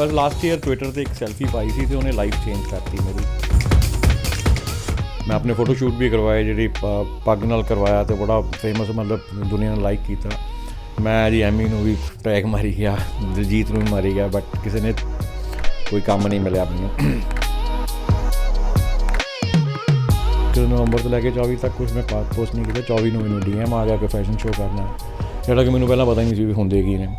ਬਸ last year Twitter ਤੇ ਇੱਕ selfie ਪਾਈ ਸੀ ਤੇ ਉਹਨੇ ਲਾਈਫ ਚੇਂਜ ਕਰਤੀ ਮੇਰੀ। ਮੈਂ ਆਪਣੇ ਫੋਟੋ ਸ਼ੂਟ ਵੀ ਕਰਵਾਏ, ਜਿਹੜੀ ਪ- ਪੱਗ ਨਾਲ ਕਰਵਾਇਆ ਤੇ ਬੜਾ ਫੇਮਸ ਮਤਲਬ ਦੁਨੀਆ ਨੇ ਲਾਈਕ ਕੀਤਾ। ਮੈਂ ਜੀ ਐਮੀ ਨੂੰ ਵੀ ਟੈਗ ਮਾਰੀ ਗਿਆ, ਦਿਲਜੀਤ ਨੂੰ ਵੀ ਮਾਰੀ ਗਿਆ ਬਟ ਕਿਸੇ ਨੇ ਕੋਈ ਕੰਮ ਨਹੀਂ ਮਿਲਿਆ ਮੈਨੂੰ ਕਿ ਨਵੰਬਰ ਤੋਂ ਲੈ ਕੇ 24 ਤੱਕ ਕੁਝ ਮੈਂ ਪੋਸਟ ਨਹੀਂ ਕੀਤਾ 24 ਨੂੰ ਮੈਨੂੰ ਡੀਐਮ ਆ ਗਿਆ ਕਿ ਫੈਸ਼ਨ ਸ਼ੋਅ ਕਰਨਾ। ਜਿਹੜਾ ਕਿ ਮੈਨੂੰ ਪਹਿਲਾਂ ਪਤਾ ਹੀ ਨਹੀਂ ਸੀ ਵੀ ਹੁੰਦੇ ਕੀ ਨੇ।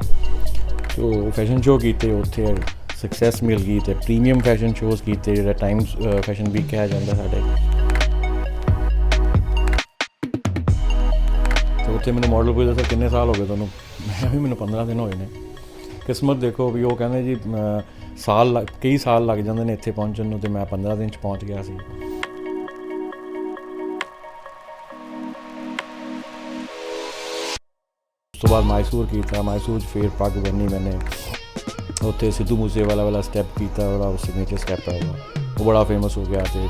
ਸੋ ਫੈਸ਼ਨ ਸ਼ੋਅ ਕੀਤੇ, ਉੱਥੇ ਸਕਸੈਸ ਮਿਲ ਗਈ ਤੇ ਪ੍ਰੀਮੀਅਮ ਫੈਸ਼ਨ ਸ਼ੋਅਸ ਕੀਤੇ, ਜਿਹੜਾ ਟਾਈਮਸ ਫੈਸ਼ਨ ਵੀਕ ਕਿਹਾ ਜਾਂਦਾ ਸਾਡੇ। ਤੇ ਉੱਥੇ ਮੈਨੂੰ ਮਾਡਲ ਪੁੱਛਦਾ, ਸਰ, ਕਿੰਨੇ ਸਾਲ ਹੋ ਗਏ ਤੁਹਾਨੂੰ? ਮੈਂ ਕਿਹਾ, ਵੀ ਮੈਨੂੰ 15 ਦਿਨ ਹੋਏ ਨੇ। ਕਿਸਮਤ ਦੇਖੋ ਵੀ ਉਹ ਕਹਿੰਦੇ ਜੀ ਸਾਲ ਲੱਗ- ਕਈ ਸਾਲ ਲੱਗ ਜਾਂਦੇ ਨੇ ਇੱਥੇ ਪਹੁੰਚਣ ਨੂੰ ਤੇ ਮੈਂ 15 ਦਿਨ ਚ ਪਹੁੰਚ ਗਿਆ ਸੀ। ਤੋਂ ਬਾਅਦ ਮਾਇਸੂਰ ਕੀਤਾ ਮਾਇਸੂਰ 'ਚ ਫੇਰ ਪੱਗ ਬੰਨੀ ਮੈਨੇ। ਉੱਥੇ ਸਿੱਧੂ ਮੂਸੇਵਾਲਾ ਵਾਲਾ ਸਟੈਪ ਕੀਤਾ, ਉਹਦਾ ਸਿਗਨੇਚਰ ਸਟੈਪ ਹੈ ਉਹ ਬੜਾ ਫੇਮਸ ਹੋ ਗਿਆ ਤੇ।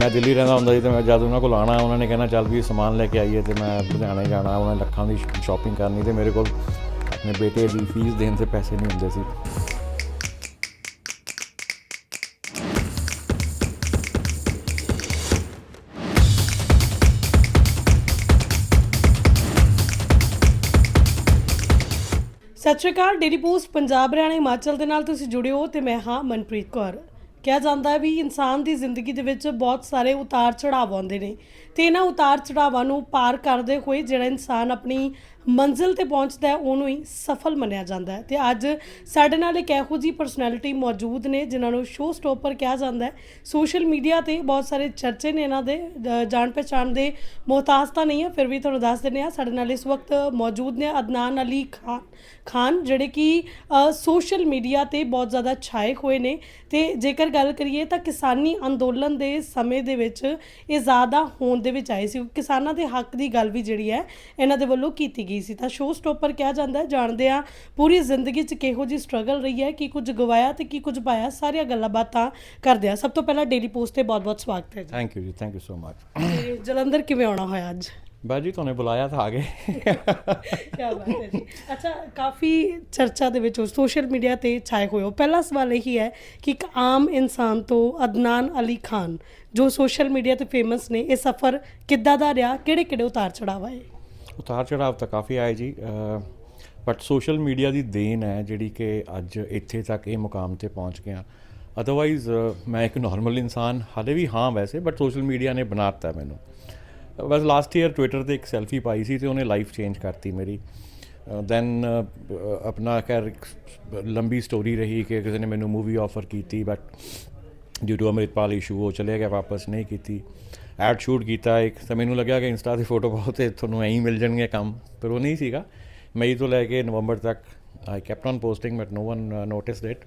ਮੈਂ ਦਿੱਲੀ ਰਹਿੰਦਾ ਹੁੰਦਾ ਸੀ ਤੇ ਮੈਂ ਜਦ ਉਹਨਾਂ ਕੋਲ ਆਣਾ ਉਹਨਾਂ ਨੇ ਕਹਿਣਾ, ਚੱਲ ਵੀ ਸਮਾਨ ਲੈ ਕੇ ਆਈਏ ਤੇ ਮੈਂ ਲੁਧਿਆਣੇ ਜਾਣਾ, ਉਹਨਾਂ ਨੇ ਲੱਖਾਂ ਦੀ ਸ਼ਾਪਿੰਗ ਕਰਨੀ ਤੇ ਮੇਰੇ ਕੋਲ ਆਪਣੇ ਬੇਟੇ ਦੀ ਫੀਸ ਦੇਣ 'ਤੇ ਪੈਸੇ ਨਹੀਂ ਹੁੰਦੇ ਸੀ। ਸਤਿ ਸ਼੍ਰੀ ਅਕਾਲ ਡੇਲੀ ਪੋਸਟ ਪੰਜਾਬ, ਹਰਿਆਣਾ, ਹਿਮਾਚਲ ਦੇ ਨਾਲ ਤੁਸੀਂ ਜੁੜੇ ਹੋ ਤੇ ਮੈਂ ਹਾਂ ਮਨਪ੍ਰੀਤ ਕੌਰ। ਕਿਹਾ ਜਾਂਦਾ ਹੈ ਵੀ ਇਨਸਾਨ ਦੀ ਜ਼ਿੰਦਗੀ ਦੇ ਵਿੱਚ ਬਹੁਤ ਸਾਰੇ ਉਤਾਰ ਚੜਾਵ ਆਉਂਦੇ ਨੇ ਤੇ ਇਹਨਾਂ ਉਤਾਰ ਚੜਾਵਾਂ ਨੂੰ ਪਾਰ ਕਰਦੇ ਹੋਏ ਜਿਹੜਾ ਇਨਸਾਨ ਆਪਣੀ ਮੰਜ਼ਿਲ ਤੇ ਪਹੁੰਚਦਾ ਹੈ, ਉਹਨੂੰ ਹੀ ਸਫਲ ਮੰਨਿਆ ਜਾਂਦਾ ਹੈ। ਤੇ ਅੱਜ ਸਾਡੇ ਨਾਲ ਇੱਕ ਇਹੋ ਜਿਹੀ ਪਰਸਨੈਲਿਟੀ ਮੌਜੂਦ ਨੇ ਜਿਨ੍ਹਾਂ ਨੂੰ ਸ਼ੋਅ ਸਟੋਪਰ ਕਿਹਾ ਜਾਂਦਾ ਹੈ। ਸੋਸ਼ਲ ਮੀਡੀਆ ਤੇ ਬਹੁਤ ਸਾਰੇ ਚਰਚੇ ਨੇ ਇਹਨਾਂ ਦੇ ਜਾਣ ਪਛਾਣ ਦੇ ਮੁਹਤਾਜ ਤਾਂ ਨਹੀਂ ਹੈ, ਫਿਰ ਵੀ ਤੁਹਾਨੂੰ ਦੱਸ ਦਿੰਦੇ ਆ ਸਾਡੇ ਨਾਲ ਇਸ ਵਕਤ ਮੌਜੂਦ ਨੇ ਅਦਨਾਨ ਅਲੀ ਖਾਨ। ਖਾਨ ਜਿਹੜੇ ਕਿ ਸੋਸ਼ਲ ਮੀਡੀਆ ਤੇ ਬਹੁਤ ਜ਼ਿਆਦਾ ਛਾਏ ਹੋਏ ਨੇ। ਤੇ ਜੇਕਰ ਗੱਲ ਕਰੀਏ ਤਾਂ ਕਿਸਾਨੀ ਅੰਦੋਲਨ ਦੇ ਸਮੇਂ ਦੇ ਵਿੱਚ ਇਹ ਜ਼ਿਆਦਾ ਹੋਂਦ ਦੇ ਵਿੱਚ ਆਏ ਸੀ। ਕਿਸਾਨਾਂ ਦੇ ਹੱਕ ਦੀ ਗੱਲ ਵੀ ਜਿਹੜੀ ਹੈ ਇਹਨਾਂ ਦੇ ਵੱਲੋਂ ਕੀਤੀ ਗਈ ਸੀ। ਤਾਂ ਸ਼ੋਅ ਸਟੋਪਰ ਕਿਹਾ ਜਾਂਦਾ ਹੈ ਜਾਣਦੇ ਆ ਪੂਰੀ ਜ਼ਿੰਦਗੀ 'ਚ ਕਿਹੋ ਜੀ ਸਟਰਗਲ ਰਹੀ ਹੈ ਕੀ ਕੁਝ ਗਵਾਇਆ ਤੇ ਕੀ ਕੁਝ ਪਾਇਆ ਸਾਰੀਆਂ ਗੱਲਾਂ ਬਾਤਾਂ ਕਰਦੇ ਆ ਸਭ ਤੋਂ ਪਹਿਲਾਂ ਡੇਲੀ ਪੋਸਟ ਤੇ ਬਹੁਤ-ਬਹੁਤ ਸਵਾਗਤ ਹੈ ਜੀ। ਥੈਂਕ ਯੂ ਜੀ thank you so much Jalandhar ਕਿਵੇਂ ਆਉਣਾ ਹੋਇਆ ਅੱਜ? ਬਾਜੀ ਤੁਹਾਨੂੰ ਬੁਲਾਇਆ ਤਾਂ ਆ ਗਏ। ਕੀ ਬਾਤ ਹੈ ਜੀ। ਅੱਛਾ ਕਾਫੀ ਚਰਚਾ ਦੇ ਵਿੱਚ ਸੋਸ਼ਲ ਮੀਡੀਆ ਤੇ ਛਾਏ ਹੋਏ ਹੋ। ਪਹਿਲਾ ਸਵਾਲ ਇਹ ਹੈ ਕਿ ਇੱਕ ਆਮ ਇਨਸਾਨ ਤੋਂ ਅਦਨਾਨ ਅਲੀ ਖਾਨ ਜੋ ਸੋਸ਼ਲ ਮੀਡੀਆ ਤੇ ਫੇਮਸ ਨੇ ਇਹ ਸਫ਼ਰ ਕਿੱਦਾਂ ਦਾ ਰਿਹਾ? ਕਿਹੜੇ ਕਿਹੜੇ ਉਤਾਰ ਚੜਾਵ ਆਏ? ਉਤਾਰ ਚੜਾਵ ਤਾਂ ਕਾਫੀ ਆਏ ਜੀ ਬਟ ਸੋਸ਼ਲ ਮੀਡੀਆ ਦੀ ਦੇਣ ਹੈ ਜਿਹੜੀ ਕਿ ਅੱਜ ਇੱਥੇ ਤੱਕ ਇਹ ਮੁਕਾਮ ਤੇ ਪਹੁੰਚ ਗਿਆ। ਅਦਰਵਾਈਜ਼ ਮੈਂ ਇੱਕ ਨਾਰਮਲ ਇਨਸਾਨ ਹਾਲੇ ਵੀ ਹਾਂ ਵੈਸੇ ਬਟ ਸੋਸ਼ਲ ਮੀਡੀਆ ਨੇ ਬਣਾਤਾ ਮੈਨੂੰ। ਬਸ ਲਾਸਟ ਈਅਰ ਟਵਿੱਟਰ ਤੇ ਇੱਕ ਸੈਲਫੀ ਪਾਈ ਸੀ ਤੇ ਉਹਨੇ ਲਾਈਫ ਚੇਂਜ ਕਰਤੀ ਮੇਰੀ। ਦੈਨ ਆਪਣਾ ਖੈਰ ਲੰਬੀ ਸਟੋਰੀ ਰਹੀ ਕਿ ਕਿਸੇ ਨੇ ਮੈਨੂੰ ਮੂਵੀ ਆਫਰ ਕੀਤੀ but due to Amritpal issue ਉਹ ਚਲੇ ਗਿਆ ਵਾਪਸ, ਨਹੀਂ ਕੀਤੀ। ਐਡ ਸ਼ੂਟ ਕੀਤਾ ਇੱਕ, ਤਾਂ ਮੈਨੂੰ ਲੱਗਿਆ ਕਿ ਇੰਸਟਾ ਦੀ ਫੋਟੋ ਬਹੁਤ ਤੇ ਤੁਹਾਨੂੰ ਐਂ ਹੀ ਮਿਲ ਜਾਣਗੇ ਕੰਮ, ਪਰ ਉਹ ਨਹੀਂ ਸੀਗਾ। ਮਈ ਤੋਂ ਲੈ ਕੇ ਨਵੰਬਰ ਤੱਕ I kept on posting but no one noticed it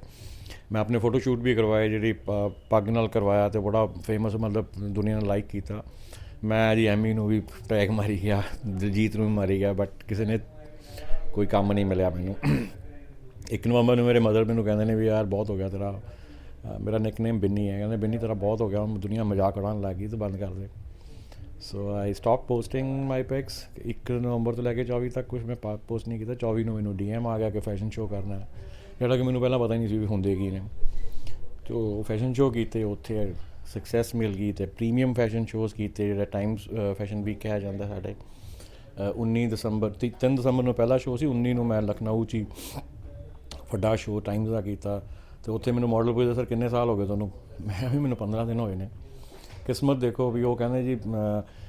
ਮੈਂ ਆਪਣੇ ਫੋਟੋ ਸ਼ੂਟ ਵੀ ਕਰਵਾਏ, ਜਿਹੜੀ ਪ- ਪੱਗ ਨਾਲ ਕਰਵਾਇਆ ਤੇ ਬੜਾ ਫੇਮਸ ਮਤਲਬ ਦੁਨੀਆ ਨੇ ਲਾਈਕ ਕੀਤਾ। ਮੈਂ ਜੀ ਐਮੀ ਨੂੰ ਵੀ ਟੈਗ ਮਾਰੀ ਗਿਆ, ਦਿਲਜੀਤ ਨੂੰ ਵੀ ਮਾਰੀ ਗਿਆ ਬਟ ਕਿਸੇ ਨੇ ਕੋਈ ਕੰਮ ਨਹੀਂ ਮਿਲਿਆ ਮੈਨੂੰ। ਇੱਕ ਨਵੰਬਰ ਨੂੰ ਮੇਰੇ ਮਦਰ ਮੈਨੂੰ ਕਹਿੰਦੇ ਨੇ ਵੀ ਯਾਰ ਬਹੁਤ ਹੋ ਗਿਆ ਤੇਰਾ, ਅਹ ਮੇਰਾ ਨਿਕਨੇਮ ਬਿੰਨੀ ਹੈ। ਕਹਿੰਦੇ, ਬਿੰਨੀ ਤੇਰਾ ਬਹੁਤ ਹੋ ਗਿਆ, ਹੁਣ ਦੁਨੀਆ ਮਜ਼ਾਕ ਉਡਾਉਣ ਲੱਗ ਗਈ, ਤੇ ਬੰਦ ਕਰ ਦੇ। So I stop posting my pics 1 ਨਵੰਬਰ ਤੋਂ ਲੈ ਕੇ 24 ਤੱਕ ਕੁਝ ਮੈਂ ਪੋਸਟ ਨਹੀਂ ਕੀਤਾ। 24 ਨੂੰ ਮੈਨੂੰ ਡੀਐਮ ਆ ਗਿਆ ਕਿ ਫੈਸ਼ਨ ਸ਼ੋਅ ਕਰਨਾ ਹੈ। ਜਿਹੜਾ ਕਿ ਮੈਨੂੰ ਪਹਿਲਾਂ ਪਤਾ ਹੀ ਨਹੀਂ ਸੀ ਵੀ ਹੁੰਦੇ ਕੀ ਨੇ। ਤੋ ਫੈਸ਼ਨ ਸ਼ੋਅ ਕੀਤੇ, ਉੱਥੇ ਸਕਸੈਸ ਮਿਲ ਗਈ ਤੇ ਪ੍ਰੀਮੀਅਮ ਫੈਸ਼ਨ ਸ਼ੋਅਸ ਕੀਤੇ ਜਿਹੜਾ ਟਾਈਮਸ ਫੈਸ਼ਨ ਵੀਕ ਕਿਹਾ ਜਾਂਦਾ ਸਾਡੇ ਅ, 19 ਦਸੰਬਰ 3 ਦਸੰਬਰ ਨੂੰ ਪਹਿਲਾ ਸ਼ੋਅ ਸੀ 19 ਨੂੰ ਮੈਂ ਲਖਨਊ 'ਚ ਹੀ ਵੱਡਾ ਸ਼ੋਅ ਟਾਈਮਸ ਦਾ ਕੀਤਾ ਤੇ ਉੱਥੇ ਮੈਨੂੰ ਮਾਡਲ ਪੁੱਛਦਾ ਸਰ ਕਿੰਨੇ ਸਾਲ ਹੋ ਗਏ ਤੁਹਾਨੂੰ? ਮੈਂ ਵੀ ਮੈਨੂੰ 15 ਦਿਨ ਹੋਏ ਨੇ। ਕਿਸਮਤ ਦੇਖੋ ਵੀ ਉਹ ਕਹਿੰਦੇ ਜੀ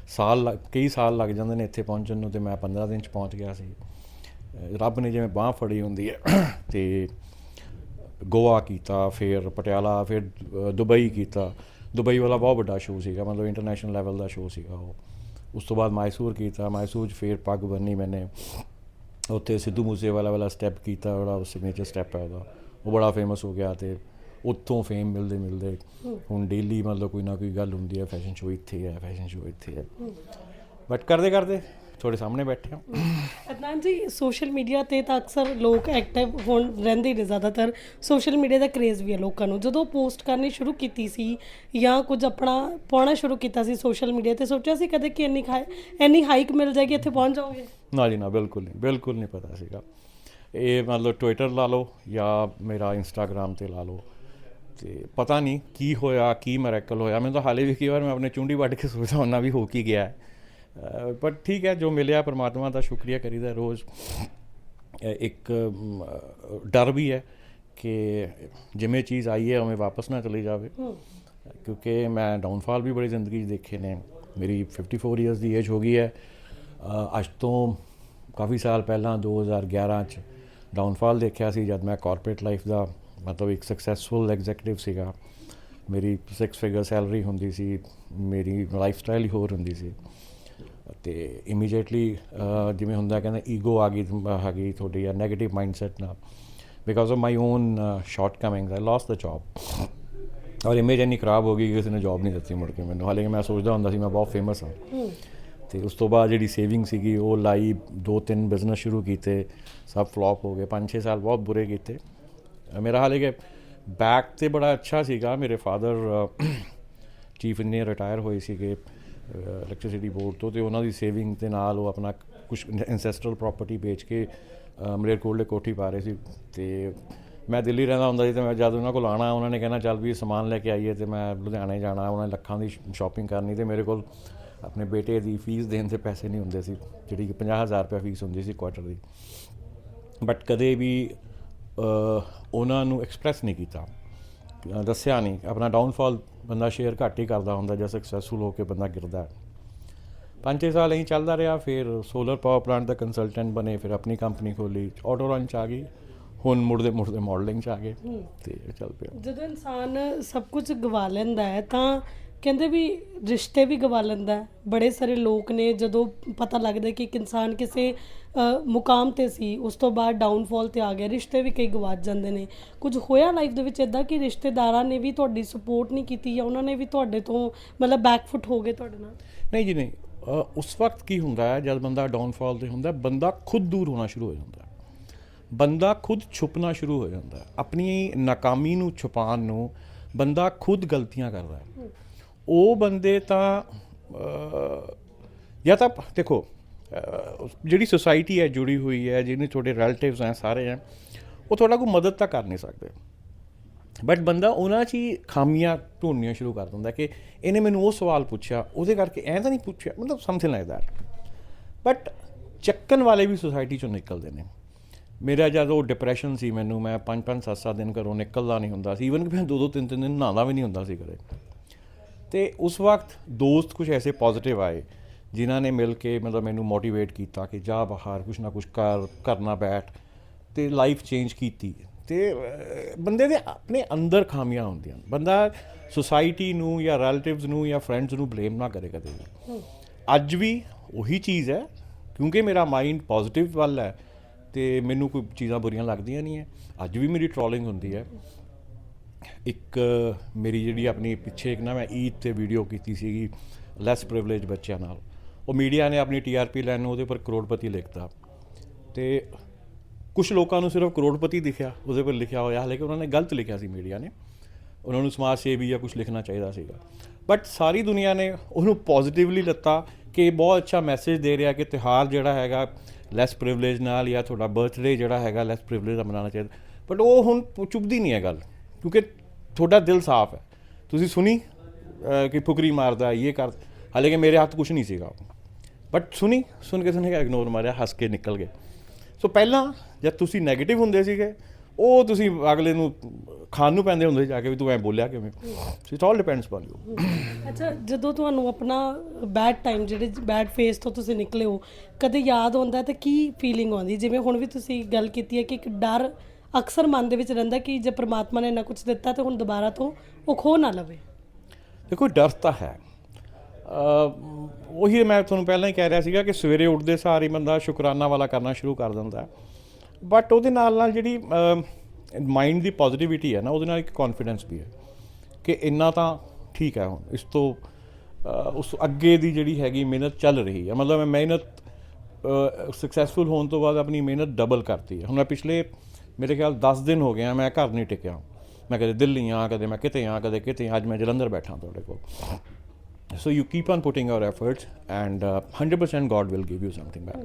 ਸਾਲ ਲੱਗ- ਕਈ ਸਾਲ ਲੱਗ ਜਾਂਦੇ ਨੇ ਇੱਥੇ ਪਹੁੰਚਣ ਨੂੰ ਤੇ ਮੈਂ 15 ਦਿਨ ਚ ਪਹੁੰਚ ਗਿਆ ਸੀ। ਰੱਬ ਨੇ ਜਿਵੇਂ ਬਾਹ ਫੜੀ ਹੁੰਦੀ ਹੈ ਤੇ ਗੋਆ ਕੀਤਾ ਫਿਰ ਪਟਿਆਲਾ ਫਿਰ ਦੁਬਈ ਕੀਤਾ। ਦੁਬਈ ਵਾਲਾ ਬਹੁਤ ਵੱਡਾ ਸ਼ੋਅ ਸੀਗਾ ਮਤਲਬ ਇੰਟਰਨੈਸ਼ਨਲ ਲੈਵਲ ਦਾ ਸ਼ੋਅ ਸੀਗਾ ਉਹ। ਉਸ ਤੋਂ ਬਾਅਦ ਮਾਇਸੂਰ ਕੀਤਾ ਮਾਇਸੂਰ 'ਚ ਫਿਰ ਪੱਗ ਬੰਨੀ ਮੈਨੇ। ਉੱਥੇ ਸਿੱਧੂ ਮੂਸੇਵਾਲਾ ਵਾਲਾ ਸਟੈਪ ਕੀਤਾ ਉਹਦਾ ਸਿਗਨੇਚਰ ਸਟੈਪ ਹੈ ਉਹਦਾ। ਉਹ ਬੜਾ ਫੇਮਸ ਹੋ ਗਿਆ ਤੇ ਉੱਥੋਂ ਫੇਮ ਮਿਲਦੇ ਮਿਲਦੇ ਹੁਣ ਡੇਲੀ ਮਤਲਬ ਕੋਈ ਨਾ ਕੋਈ ਗੱਲ ਹੁੰਦੀ ਹੈ ਫੈਸ਼ਨ ਸ਼ੋਅ ਇੱਥੇ ਹੈ ਫੈਸ਼ਨ ਸ਼ੋਅ ਇੱਥੇ ਹੈ। ਬਟ ਕਰਦੇ ਕਰਦੇ ਤੁਹਾਡੇ ਸਾਹਮਣੇ ਬੈਠੇ ਹਾਂ। ਅਦਨਾਨ ਜੀ ਸੋਸ਼ਲ ਮੀਡੀਆ ਤੇ ਤਾਂ ਅਕਸਰ ਲੋਕ ਐਕਟਿਵ ਹੋਣ ਰਹਿੰਦੇ ਨੇ ਜ਼ਿਆਦਾਤਰ। ਸੋਸ਼ਲ ਮੀਡੀਆ ਦਾ ਕ੍ਰੇਜ਼ ਵੀ ਹੈ ਲੋਕਾਂ ਨੂੰ। ਜਦੋਂ ਪੋਸਟ ਕਰਨੀ ਸ਼ੁਰੂ ਕੀਤੀ ਸੀ ਜਾਂ ਕੁਝ ਆਪਣਾ ਪਾਉਣਾ ਸ਼ੁਰੂ ਕੀਤਾ ਸੀ ਸੋਸ਼ਲ ਮੀਡੀਆ ਤੇ ਸੋਚਿਆ ਸੀ ਕਦੇ ਕਿ ਇੰਨੀ ਖਾਈ ਇੰਨੀ ਹਾਈਕ ਮਿਲ ਜਾਏਗੀ ਇੱਥੇ ਪਹੁੰਚ ਜਾਓਗੇ? ਨਾ ਜੀ ਨਾ ਬਿਲਕੁਲ ਨਹੀਂ ਬਿਲਕੁਲ ਨਹੀਂ ਪਤਾ ਸੀਗਾ। ਇਹ ਮਤਲਬ ਟਵਿੱਟਰ ਲਾ ਲਓ ਜਾਂ ਮੇਰਾ ਇੰਸਟਾਗ੍ਰam ਤੇ ਲਾ ਲਓ। ਤੇ ਪਤਾ ਨਹੀਂ ਕੀ ਹੋਇਆ ਕੀ ਮੈਰੇਕਲ ਹੋਇਆ। ਮੈਨੂੰ ਤਾਂ ਹਾਲੇ ਵੀ ਕਈ ਵਾਰ ਮੈਂ ਆਪਣੇ ਚੁੰਡੀ ਵੱਢ ਕੇ ਸੋਚਦਾ ਹੁੰਦਾ ਵੀ ਹੋ ਕੀ ਗਿਆ। ਹੈ ਪਰ ਠੀਕ ਹੈ ਜੋ ਮਿਲਿਆ ਪਰਮਾਤਮਾ ਦਾ ਸ਼ੁਕਰੀਆ ਕਰੀਦਾ ਰੋਜ਼। ਇੱਕ ਡਰ ਵੀ ਹੈ ਕਿ ਜਿਵੇਂ ਚੀਜ਼ ਆਈ ਹੈ ਉਵੇਂ ਵਾਪਸ ਨਾ ਚਲੀ ਜਾਵੇ। ਕਿਉਂਕਿ ਮੈਂ ਡਾਊਨਫਾਲ ਵੀ ਬੜੀ ਜ਼ਿੰਦਗੀ 'ਚ ਦੇਖੇ ਨੇ। ਮੇਰੀ 54 ਇਅਰਸ ਦੀ ਏਜ ਹੋ ਗਈ ਹੈ। ਅੱਜ ਤੋਂ ਕਾਫੀ ਸਾਲ ਪਹਿਲਾਂ 2011 ਚ ਡਾਊਨਫਾਲ ਦੇਖਿਆ ਸੀ ਜਦ ਮੈਂ ਕਾਰਪੋਰੇਟ ਲਾਈਫ ਦਾ ਮਤਲਬ ਇੱਕ ਸਕਸੈਸਫੁਲ ਐਗਜ਼ੀਕਿਊਟਿਵ ਸੀਗਾ। ਮੇਰੀ 6 ਫਿਗਰ ਸੈਲਰੀ ਹੁੰਦੀ ਸੀ ਮੇਰੀ ਲਾਈਫ ਸਟਾਈਲ ਹੀ ਹੋਰ ਹੁੰਦੀ ਸੀ। ਤੇ ਇਮੀਡੀਏਟਲੀ ਜਿਵੇਂ ਹੁੰਦਾ ਕਹਿੰਦੇ ਈਗੋ ਆ ਗਈ ਗਈ ਤੁਹਾਡੀ ਜਾਂ 네ਗੇਟਿਵ ਮਾਈਂਡਸੈਟ ਨਾਲ because of my own shortcomings I lost the job ਔਰ ਇਮੇਜ ਇੰਨੀ ਖਰਾਬ ਹੋ ਗਈ ਕਿ ਕਿਸੇ ਨੇ ਜੌਬ ਨਹੀਂ ਦਿੱਤੀ ਮੁੜ ਕੇ ਮੈਨੂੰ। ਹਾਲੇ ਮੈਂ ਸੋਚਦਾ ਹੁੰਦਾ ਸੀ ਮੈਂ ਬਹੁਤ ਫੇਮਸ ਹਾਂ। ਤੇ ਉਸ ਤੋਂ ਬਾਅਦ ਜਿਹੜੀ ਸੇਵਿੰਗ ਸੀਗੀ ਉਹ ਲਾਈ ਦੋ ਤਿੰਨ ਬਿਜ਼ਨਸ ਸ਼ੁਰੂ ਕੀਤੇ ਸਭ ਫਲॉप ਹੋ ਗਏ। 5-6 ਸਾਲ ਬਹੁਤ ਬੁਰੇ ਕੀਤੇ। ਮੇਰਾ ਹਾਲੇ ਕਿ ਬੈਕ ਤੇ ਬੜਾ ਅੱਛਾ ਸੀਗਾ। ਮੇਰੇ ਫਾਦਰ ਚੀਫ ਇੰਜੀਨੀਅਰ ਰਿਟਾਇਰ ਹੋਏ ਸੀਗੇ। ਇਲੈਕਟ੍ਰਿਸਿਟੀ ਬੋਰਡ ਤੋਂ ਤੇ ਉਹਨਾਂ ਦੀ ਸੇਵਿੰਗ ਦੇ ਨਾਲ ਉਹ ਆਪਣਾ ਕੁਝ ਐਂਸੈਸਟਰਲ ਪ੍ਰਾਪਰਟੀ ਵੇਚ ਕੇ ਅ, ਮਲੇਰਕੋਟਲੇ ਕੋਠੀ ਪਾ ਰਹੇ ਸੀ ਤੇ ਮੈਂ ਦਿੱਲੀ ਰਹਿੰਦਾ ਹੁੰਦਾ ਸੀ ਤੇ ਮੈਂ ਜਦ ਉਹਨਾਂ ਕੋਲ ਆਣਾ ਉਹਨਾਂ ਨੇ ਕਹਿਣਾ ਚੱਲ ਵੀ ਸਮਾਨ ਲੈ ਕੇ ਆਈਏ ਤੇ ਮੈਂ ਲੁਧਿਆਣੇ ਜਾਣਾ ਉਹਨਾਂ ਨੇ ਲੱਖਾਂ ਦੀ ਸ਼ਾਪਿੰਗ ਕਰਨੀ ਤੇ ਮੇਰੇ ਕੋਲ ਆਪਣੇ ਬੇਟੇ ਦੀ ਫੀਸ ਦੇਣ ਦੇ ਪੈਸੇ ਨਹੀਂ ਹੁੰਦੇ ਸੀ ਜਿਹੜੀ ਕਿ 50000 ਰੁਪਏ ਫੀਸ ਹੁੰਦੀ ਸੀ ਕੁਆਟਰ ਦੀ। ਬਟ ਕਦੇ ਵੀ ਉਹਨਾਂ ਨੂੰ ਐਕਸਪ੍ਰੈਸ ਨਹੀਂ ਕੀਤਾ ਦੱਸਿਆ ਨਹੀਂ ਆਪਣਾ ਡਾਊਨਫਾਲ ਬੰਦਾ ਸ਼ੇਅਰ ਘੱਟ ਹੀ ਕਰਦਾ ਹੁੰਦਾ ਜਦ ਸਕਸੈਸਫੁਲ ਹੋ ਕੇ ਬੰਦਾ ਗਿਰਦਾ। ਪੰਜ ਛੇ ਸਾਲ ਇਹੀ ਚੱਲਦਾ ਰਿਹਾ ਫਿਰ ਸੋਲਰ ਪਾਵਰ ਪਲਾਂਟ ਦਾ ਕੰਸਲਟੈਂਟ ਬਣੇ ਫਿਰ ਆਪਣੀ ਕੰਪਨੀ ਖੋਲੀ ਆਟੋ ਰਨ ਚ ਆ ਗਈ। ਹੁਣ ਮੁੜਦੇ ਮੁੜਦੇ ਮਾਡਲਿੰਗ ਚ ਆ ਗਏ ਤੇ ਚੱਲ ਪਿਆ। ਜਦੋਂ ਇਨਸਾਨ ਸਭ ਕੁਝ ਗਵਾ ਲੈਂਦਾ ਹੈ ਤਾਂ ਕਹਿੰਦੇ ਵੀ ਰਿਸ਼ਤੇ ਵੀ ਗਵਾ ਲੈਂਦਾ ਬੜੇ ਸਾਰੇ ਲੋਕ ਨੇ, ਜਦੋਂ ਪਤਾ ਲੱਗਦਾ ਕਿ ਇੱਕ ਇਨਸਾਨ ਕਿਸੇ ਮੁਕਾਮ ਤੇ ਸੀ, ਉਸ ਤੋਂ ਬਾਅਦ ਡਾਊਨਫਾਲ ਤੇ ਆ ਗਿਆ, ਰਿਸ਼ਤੇ ਵੀ ਕਈ ਗਵਾਚ ਜਾਂਦੇ ਨੇ। ਕੁਝ ਹੋਇਆ ਲਾਈਫ ਦੇ ਵਿੱਚ ਇਦਾਂ ਕਿ ਰਿਸ਼ਤੇਦਾਰਾਂ ਨੇ ਵੀ ਤੁਹਾਡੀ ਸਪੋਰਟ ਨਹੀਂ ਕੀਤੀ ਜਾਂ ਉਹਨਾਂ ਨੇ ਵੀ ਤੁਹਾਡੇ ਤੋਂ ਮਤਲਬ ਬੈਕਫੁੱਟ ਹੋ ਗਏ ਤੁਹਾਡੇ ਨਾਲ? ਨਹੀਂ ਜੀ, ਨਹੀਂ। ਉਸ ਵਕਤ ਕੀ ਹੁੰਦਾ ਹੈ, ਜਦ ਬੰਦਾ ਡਾਊਨਫਾਲ ਤੇ ਹੁੰਦਾ ਬੰਦਾ ਖੁਦ ਦੂਰ ਹੋਣਾ ਸ਼ੁਰੂ ਹੋ ਜਾਂਦਾ ਬੰਦਾ ਖੁਦ ਛੁਪਣਾ ਸ਼ੁਰੂ ਹੋ ਜਾਂਦਾ ਆਪਣੀ ਨਾਕਾਮੀ ਨੂੰ ਛੁਪਾਉਣ ਨੂੰ ਬੰਦਾ ਖੁਦ ਗਲਤੀਆਂ ਕਰਦਾ ਹੈ। ਉਹ ਬੰਦੇ ਤਾਂ ਜਾਂ ਤਾਂ ਦੇਖੋ ਜਿਹੜੀ ਸੋਸਾਇਟੀ ਹੈ, ਜੁੜੀ ਹੋਈ ਹੈ, ਜਿਹਨੇ ਤੁਹਾਡੇ ਰਿਲੇਟਿਵਸ ਹੈ, ਸਾਰੇ ਹੈ, ਉਹ ਤੁਹਾਡਾ ਕੋਈ ਮਦਦ ਤਾਂ ਕਰ ਨਹੀਂ ਸਕਦੇ। ਬਟ ਬੰਦਾ ਉਹਨਾਂ 'ਚ ਹੀ ਖਾਮੀਆਂ ਢੂੰਡਣੀਆਂ ਸ਼ੁਰੂ ਕਰ ਦਿੰਦਾ ਕਿ ਇਹਨੇ ਮੈਨੂੰ ਉਹ ਸਵਾਲ ਪੁੱਛਿਆ, ਉਹਦੇ ਕਰਕੇ ਐਂ ਤਾਂ ਨਹੀਂ ਪੁੱਛਿਆ, ਮਤਲਬ ਸਮਥਿੰਗ ਲਾਈਕ ਦੈਟ ਬਟ ਚੱਕਣ ਵਾਲੇ ਵੀ ਸੋਸਾਇਟੀ ਚੋਂ ਨਿਕਲਦੇ ਨੇ। ਮੇਰਾ ਜਦ ਉਹ ਡਿਪਰੈਸ਼ਨ ਸੀ ਮੈਨੂੰ, ਮੈਂ 5-5 7-7 ਦਿਨ ਘਰੋਂ ਨਿਕਲਦਾ ਨਹੀਂ ਹੁੰਦਾ ਸੀ ਈਵਨ ਕਿ ਮੈਂ 2-2 3-3 ਦਿਨ ਨਹਾਉਂਦਾ ਵੀ ਨਹੀਂ ਹੁੰਦਾ ਸੀ ਕਦੇ ਤੇ ਉਸ ਵਕਤ ਦੋਸਤ ਕੁਝ ਐਸੇ ਪੋਜ਼ਿਟਿਵ ਆਏ ਜਿਨ੍ਹਾਂ ਨੇ ਮਿਲ ਕੇ ਮਤਲਬ ਮੈਨੂੰ ਮੋਟੀਵੇਟ ਕੀਤਾ ਕਿ ਜਾ ਬਾਹਰ ਕੁਝ ਨਾ ਕੁਝ ਕਰ ਕਰਨਾ ਬੈਠ ਤੇ ਲਾਈਫ ਚੇਂਜ ਕੀਤੀ। ਤੇ ਬੰਦੇ ਦੇ ਆਪਣੇ ਅੰਦਰ ਖਾਮੀਆਂ ਹੁੰਦੀਆਂ। ਬੰਦਾ ਸੁਸਾਇਟੀ ਨੂੰ ਜਾਂ ਰਿਲੇਟਿਵਸ ਨੂੰ ਜਾਂ ਫਰੈਂਡਸ ਨੂੰ ਬਲੇਮ ਨਾ ਕਰੇ ਕਦੇ ਵੀ। ਅੱਜ ਵੀ ਉਹੀ ਚੀਜ਼ ਹੈ ਕਿਉਂਕਿ ਮੇਰਾ ਮਾਈਂਡ ਪੋਜ਼ਿਟਿਵ ਵੱਲ ਹੈ ਤੇ ਮੈਨੂੰ ਕੋਈ ਚੀਜ਼ਾਂ ਬੁਰੀਆਂ ਲੱਗਦੀਆਂ ਨਹੀਂ ਹੈ। ਅੱਜ ਵੀ ਮੇਰੀ ਟ੍ਰੋਲਿੰਗ ਹੁੰਦੀ ਹੈ। ਇੱਕ ਮੇਰੀ ਜਿਹੜੀ ਆਪਣੀ ਪਿੱਛੇ ਇੱਕ ਨਾ ਮੈਂ ਈਦ ਤੇ ਵੀਡੀਓ ਕੀਤੀ ਸੀਗੀ ਲੈਸ ਪ੍ਰਿਵਿਲੇਜ ਬੱਚਿਆਂ ਨਾਲ। ਉਹ ਮੀਡੀਆ ਨੇ ਆਪਣੀ ਟੀਆਰਪੀ ਲੈਣ ਨੂੰ ਉਹਦੇ ਉੱਪਰ ਕਰੋੜਪਤੀ ਲਿਖਤਾ। ਤੇ ਕੁਝ ਲੋਕਾਂ ਨੂੰ ਸਿਰਫ ਕਰੋੜਪਤੀ ਦਿਖਿਆ, ਉਹਦੇ ਉੱਪਰ ਲਿਖਿਆ ਹੋਇਆ ਹਾਲਾਂਕਿ ਉਹਨਾਂ ਨੇ ਗਲਤ ਲਿਖਿਆ ਸੀ ਮੀਡੀਆ ਨੇ। ਉਹਨਾਂ ਨੂੰ ਸਮਾਜ ਸੇਵੀ ਜਾਂ ਕੁਝ ਲਿਖਣਾ ਚਾਹੀਦਾ ਸੀਗਾ। ਬਟ ਸਾਰੀ ਦੁਨੀਆ ਨੇ ਉਹਨੂੰ ਪੋਜ਼ਿਟਿਵਲੀ ਲੱਤਾ ਕਿ ਇਹ ਬਹੁਤ ਅੱਛਾ ਮੈਸੇਜ ਦੇ ਰਿਹਾ ਕਿ ਤਿਉਹਾਰ ਜਿਹੜਾ ਹੈਗਾ ਲੈਸ ਪ੍ਰਿਵਿਲੇਜ ਨਾਲ ਜਾਂ ਤੁਹਾਡਾ ਬਰਥਡੇ ਜਿਹੜਾ ਹੈਗਾ ਲੈਸ ਪ੍ਰਿਵਿਲੇਜ ਦਾ ਮਨਾਉਣਾ ਚਾਹੀਦਾ। ਬਟ ਉਹ ਹੁਣ ਚੁੱਭਦੀ ਨਹੀਂ ਹੈ ਗੱਲ। ਕਿਉਂਕਿ ਤੁਹਾਡਾ ਦਿਲ ਸਾਫ਼ ਹੈ। ਤੁਸੀਂ ਸੁਣੀ ਕਿ ਫੁਕਰੀ ਮਾਰਦਾ, ਇਹ ਕਰ ਹਾਲਾਂਕਿ ਮੇਰੇ ਹੱਥ ਕੁਝ ਨਹੀਂ ਸੀਗਾ ਬਟ ਸੁਣੀ, ਸੁਣ ਕੇ ਸੁਣੇ ਇਗਨੋਰ ਮਾਰਿਆ, ਹੱਸ ਕੇ ਨਿਕਲ ਗਏ। ਸੋ ਪਹਿਲਾਂ ਜਦ ਤੁਸੀਂ 네ਗੇਟਿਵ ਹੁੰਦੇ ਸੀਗੇ, ਉਹ ਤੁਸੀਂ ਅਗਲੇ ਨੂੰ ਖਾਣ ਨੂੰ ਪੈਂਦੇ ਹੁੰਦੇ ਸੀ ਜਾ ਕੇ ਵੀ ਤੂੰ ਐ ਬੋਲਿਆ ਕਿਵੇਂ? So it all depends on you ਅੱਛਾ, ਜਦੋਂ ਤੁਹਾਨੂੰ ਆਪਣਾ ਬੈਡ ਟਾਈਮ ਜਿਹੜੇ ਬੈਡ ਫੇਸ ਤੋਂ ਤੁਸੀਂ ਨਿਕਲੇ ਹੋ, ਕਦੇ ਯਾਦ ਆਉਂਦਾ ਤਾਂ ਕੀ ਫੀਲਿੰਗ ਆਉਂਦੀ? ਜਿਵੇਂ ਹੁਣ ਵੀ ਤੁਸੀਂ ਗੱਲ ਕੀਤੀ ਹੈ ਕਿ ਇੱਕ ਡਰ ਅਕਸਰ ਮਨ ਦੇ ਵਿੱਚ ਰਹਿੰਦਾ ਕਿ ਜੇ ਪ੍ਰਮਾਤਮਾ ਨੇ ਇੰਨਾ ਕੁਝ ਦਿੱਤਾ ਤੇ ਹੁਣ ਦੁਬਾਰਾ ਤੋਂ ਉਹ ਖੋ ਨਾ ਲਵੇ। ਦੇਖੋ, ਡਰ ਤਾਂ ਹੈ। ਉਹੀ ਮੈਂ ਤੁਹਾਨੂੰ ਪਹਿਲਾਂ ਹੀ ਕਹਿ ਰਿਹਾ ਸੀਗਾ ਕਿ ਸਵੇਰੇ ਉੱਠਦੇ ਸਾਰ ਹੀ ਬੰਦਾ ਸ਼ੁਕਰਾਨਾ ਵਾਲਾ ਕਰਨਾ ਸ਼ੁਰੂ ਕਰ ਦਿੰਦਾ ਬਟ ਉਹਦੇ ਨਾਲ ਨਾਲ ਜਿਹੜੀ ਮਾਈਂਡ ਦੀ ਪੋਜ਼ਿਟਿਵਿਟੀ ਹੈ ਨਾ, ਉਹਦੇ ਨਾਲ ਇੱਕ ਕੌਨਫੀਡੈਂਸ ਵੀ ਹੈ ਕਿ ਇੰਨਾ ਤਾਂ ਠੀਕ ਹੈ ਹੁਣ। ਇਸ ਤੋਂ ਉਸ ਅੱਗੇ ਦੀ ਜਿਹੜੀ ਹੈਗੀ ਮਿਹਨਤ ਚੱਲ ਰਹੀ ਹੈ। ਮਤਲਬ ਮੈਂ ਮਿਹਨਤ ਸਕਸੈਸਫੁਲ ਹੋਣ ਤੋਂ ਬਾਅਦ ਆਪਣੀ ਮਿਹਨਤ ਡਬਲ ਕਰਤੀ ਹੈ। ਹੁਣ ਮੈਂ ਪਿਛਲੇ ਮੇਰੇ ਖਿਆਲ 10 ਦਿਨ ਹੋ ਗਏ ਆ ਮੈਂ ਘਰ ਨਹੀਂ ਟਿਕਿਆ। ਮੈਂ ਕਦੇ ਦਿੱਲੀ ਆ ਕਦੇ ਮੈਂ ਕਿਤੇ ਆ ਕਦੇ ਕਿਤੇ ਆਂ, ਅੱਜ ਮੈਂ ਜਲੰਧਰ ਬੈਠਾ ਤੁਹਾਡੇ ਕੋਲ। So you keep on putting your efforts and 100% God will give you something back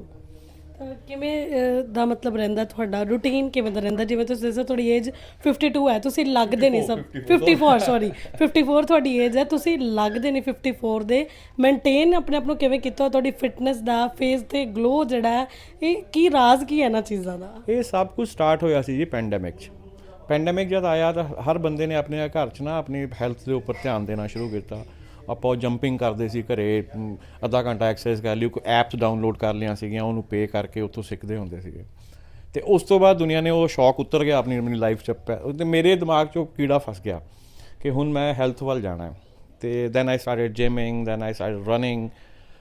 ਕਿਵੇਂ ਦਾ ਮਤਲਬ ਰਹਿੰਦਾ ਤੁਹਾਡਾ? ਰੂਟੀਨ ਕਿਵੇਂ ਦਾ ਰਹਿੰਦਾ? ਜਿਵੇਂ ਤੁਸੀਂ ਦੱਸਿਆ ਤੁਹਾਡੀ ਏਜ 52 ਹੈ ਤੁਸੀਂ ਲੱਗਦੇ ਨਹੀਂ ਸਭ 54 ਸੌਰੀ 54 ਤੁਹਾਡੀ ਏਜ ਹੈ ਤੁਸੀਂ ਲੱਗਦੇ ਨਹੀਂ 54 ਦੇ। ਮੇਨਟੇਨ ਆਪਣੇ ਆਪ ਨੂੰ ਕਿਵੇਂ ਕੀਤਾ? ਤੁਹਾਡੀ ਫਿਟਨੈਸ ਦਾ ਫੇਸ ਤੇ ਗਲੋ ਜਿਹੜਾ ਹੈ ਇਹ ਕੀ ਰਾਜ਼ ਕੀ ਹੈ ਇਹਨਾਂ ਚੀਜ਼ਾਂ ਦਾ? ਇਹ ਸਭ ਕੁਝ ਸਟਾਰਟ ਹੋਇਆ ਸੀ ਜੀ ਪੈਂਡੈਮਿਕ 'ਚ। ਪੈਂਡੈਮਿਕ ਜਦ ਆਇਆ ਤਾਂ ਹਰ ਬੰਦੇ ਨੇ ਆਪਣੇ ਘਰ 'ਚ ਨਾ ਆਪਣੀ ਹੈਲਥ ਦੇ ਉੱਪਰ ਧਿਆਨ ਦੇਣਾ ਸ਼ੁਰੂ ਕੀਤਾ। ਆਪਾਂ ਉਹ ਜੰਪਿੰਗ ਕਰਦੇ ਸੀ ਘਰੇ ਅੱਧਾ ਘੰਟਾ ਐਕਸਰਸਾਈਜ਼ ਕਰ ਲਈ, ਕੋਈ ਐਪਸ ਡਾਊਨਲੋਡ ਕਰ ਲਿਆ ਸੀਗੀਆਂ, ਉਹਨੂੰ ਪੇ ਕਰਕੇ ਉੱਥੋਂ ਸਿੱਖਦੇ ਹੁੰਦੇ ਸੀਗੇ। ਤੇ ਉਸ ਤੋਂ ਬਾਅਦ ਦੁਨੀਆ ਨੇ ਉਹ ਸ਼ੌਕ ਉਤਰ ਗਿਆ ਆਪਣੀ ਆਪਣੀ ਲਾਈਫ 'ਚ, ਪੈ- ਤੇ ਮੇਰੇ ਦਿਮਾਗ 'ਚੋਂ ਕੀੜਾ ਫਸ ਗਿਆ ਕਿ ਹੁਣ ਮੈਂ ਹੈਲਥ ਵੱਲ ਜਾਣਾ ਹੈ। ਤੇ then I started gyming then I started running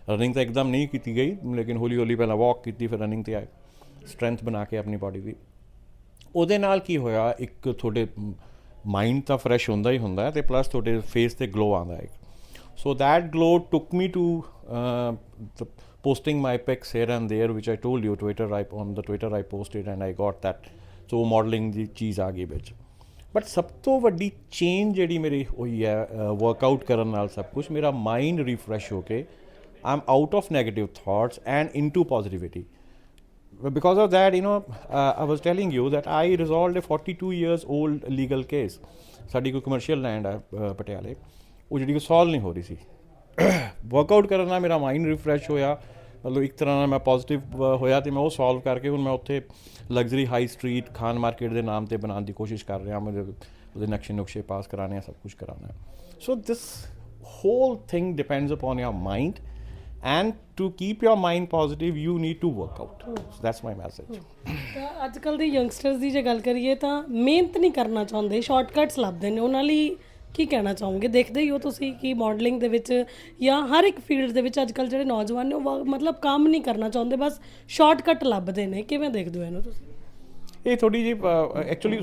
running ਤਾਂ ਇੱਕਦਮ ਨਹੀਂ ਕੀਤੀ ਗਈ, ਲੇਕਿਨ ਹੌਲੀ ਹੌਲੀ ਪਹਿਲਾਂ ਵਾਕ ਕੀਤੀ, ਫਿਰ ਰਨਿੰਗ ਤੇ ਆਏ ਸਟਰੈਂਥ ਬਣਾ ਕੇ ਆਪਣੀ ਬਾਡੀ ਦੀ। ਉਹਦੇ ਨਾਲ ਕੀ ਹੋਇਆ, ਇੱਕ ਤੁਹਾਡੇ ਮਾਈਂਡ ਤਾਂ ਫਰੈਸ਼ ਹੁੰਦਾ ਹੀ ਹੁੰਦਾ ਹੈ ਤੇ ਪਲੱਸ ਤੁਹਾਡੇ ਫੇਸ ਤੇ ਗਲੋ ਆਉਂਦਾ ਹੈ। So that glow took me to uh, posting my pics here and there, which I told you Twitter I, on the Twitter I posted and I got that. So modelling the ਚੀਜ਼ ਆ ਗਈ ਵਿੱਚ but ਸਭ ਤੋਂ ਵੱਡੀ change ਜਿਹੜੀ ਮੇਰੀ ਹੋਈ ਹੈ ਵਰਕਆਊਟ ਕਰਨ ਨਾਲ ਸਭ ਕੁਝ ਮੇਰਾ ਮਾਈਂਡ ਰਿਫਰੈਸ਼ ਹੋ ਕੇ I am out of negative thoughts and into positivity because of that you know uh, i was telling you that i resolved a 42 years old legal case. ਸਾਡੀ ਕੋਈ ਕਮਰਸ਼ੀਅਲ ਲੈਂਡ ਹੈ ਪਟਿਆਲੇ ਉਹ ਜਿਹੜੀ ਉਹ solve ਨਹੀਂ ਹੋ ਰਹੀ ਸੀ। ਵਰਕਆਊਟ ਕਰਨ ਨਾਲ ਮੇਰਾ ਮਾਈਂਡ ਰਿਫਰੈਸ਼ ਹੋਇਆ। ਮਤਲਬ ਇੱਕ ਤਰ੍ਹਾਂ ਨਾਲ ਮੈਂ ਪੋਜ਼ਿਟਿਵ ਹੋਇਆ ਤੇ ਮੈਂ ਉਹ ਸੋਲਵ ਕਰਕੇ ਹੁਣ ਮੈਂ ਉੱਥੇ luxury high street Khan market ਦੇ ਨਾਮ ਤੇ ਬਣਾਉਣ ਦੀ ਕੋਸ਼ਿਸ਼ ਕਰ ਰਿਹਾ। ਮੇਰੇ ਉਹਦੇ ਨਕਸ਼ੇ ਨੁਕਸ਼ੇ ਪਾਸ ਕਰਾਣੇ ਆ, ਸਭ ਕੁਝ ਕਰਾਉਣਾ। ਹੈ ਸੋ ਦਿਸ whole thing depends upon your mind and to keep your mind positive, you need to work out. So that's my message. ਅੱਜ ਕੱਲ ਦੇ ਯੰਗਸਟਰਸ ਦੀ ਜੇ ਗੱਲ ਕਰੀਏ ਤਾਂ ਮਿਹਨਤ ਨਹੀਂ ਕਰਨਾ ਚਾਹੁੰਦੇ। ਸ਼ਾਰਟਕਟਸ ਲੱਭਦੇ ਨੇ। ਉਹਨਾਂ ਲਈ ਕੀ ਕਹਿਣਾ ਚਾਹੋਗੇ? ਦੇਖਦੇ ਹੀ ਹੋ ਤੁਸੀਂ ਕਿ ਮਾਡਲਿੰਗ ਦੇ ਵਿੱਚ ਜਾਂ ਹਰ ਇੱਕ ਫੀਲਡ ਦੇ ਵਿੱਚ ਅੱਜ ਕੱਲ ਜਿਹੜੇ ਨੌਜਵਾਨ ਨੇ ਉਹ ਵਾ- ਮਤਲਬ ਕੰਮ ਨਹੀਂ ਕਰਨਾ ਚਾਹੁੰਦੇ ਬਸ ਸ਼ਾਰਟਕਟ ਲੱਭਦੇ ਨੇ। ਕਿਵੇਂ ਦੇਖਦੇ ਹੋ ਇਹਨੂੰ ਤੁਸੀਂ? ਇਹ ਥੋੜੀ ਜੀ ਐਕਚੁਅਲੀ